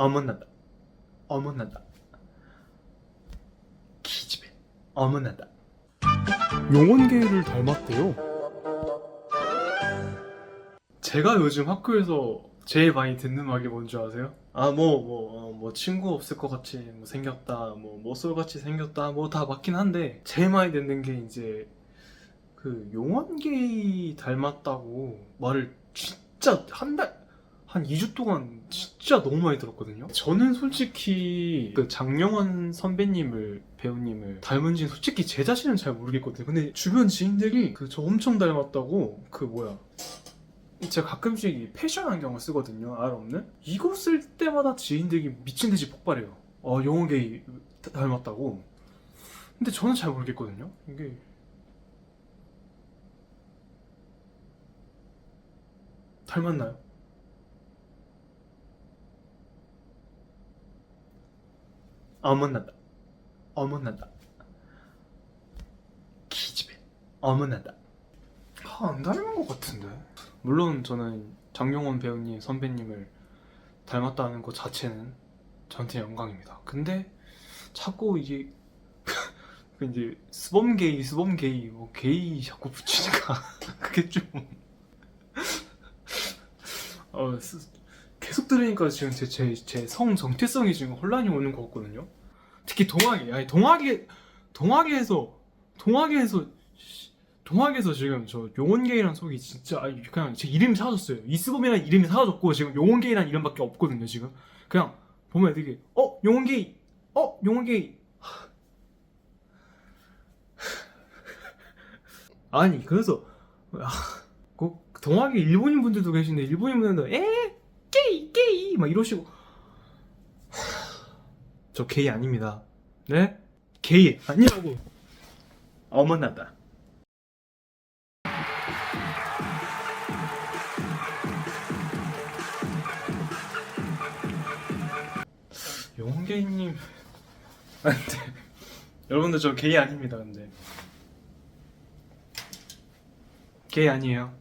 어머나다 어머나다 기집애 어머나다 용원계를 닮았대요. 제가 요즘 학교에서 제일 많이 듣는 말이 뭔지 아세요? 아 뭐 뭐 뭐 친구 없을 것 같이 뭐 생겼다 뭐 모쏠같이 생겼다 뭐 다 맞긴 한데 제일 많이 듣는 게 이제 그 용원게이 닮았다고 말을 진짜 한 달 한 2주 동안 진짜 너무 많이 들었거든요. 저는 솔직히 그 장영원 선배님을 배우님을 닮은지 솔직히 제 자신은 잘 모르겠거든요. 근데 주변 지인들이 그 저 엄청 닮았다고 그 뭐야 제가 가끔씩 이 패션 안경을 쓰거든요. 알 없는? 이거 쓸 때마다 지인들이 미친 듯이 폭발해요. 어, 영어 게이 닮았다고. 근데 저는 잘 모르겠거든요. 이게 닮았나요? 어머나다. 어머나다. 기집애. 어머나다. 아, 안 닮은 것 같은데. 물론 저는 장용원 배우님 선배님을 닮았다는 것 자체는 저한테 영광입니다. 근데 자꾸 그 이제 스범 게이, 스범 게이, 뭐 게이 자꾸 붙이니까 그게 좀 어, 스- 계속 들으니까 지금 제제제성 정체성이 지금 혼란이 오는 것 같거든요. 특히 동학이, 아니 동학이 동학에서 동학에서 동학에서 지금 저 용원게이라는 속이 진짜 그냥 제 이름이 사라졌어요. 이스범이라는 이름이 사라졌고 지금 용원게이라는 이름밖에 없거든요. 지금 그냥 보면 되게 어 용원게이, 어 용원게이. 아니 그래서 아, 꼭 동학에 일본인 분들도 계신데 일본인 분들도 에 게이 게이 막 이러시고 저 게이 아닙니다. 네? 게이 아니라고. 어머나다. 용게이님 안돼 여러분들 저 게이 아닙니다 근데 게이 아니에요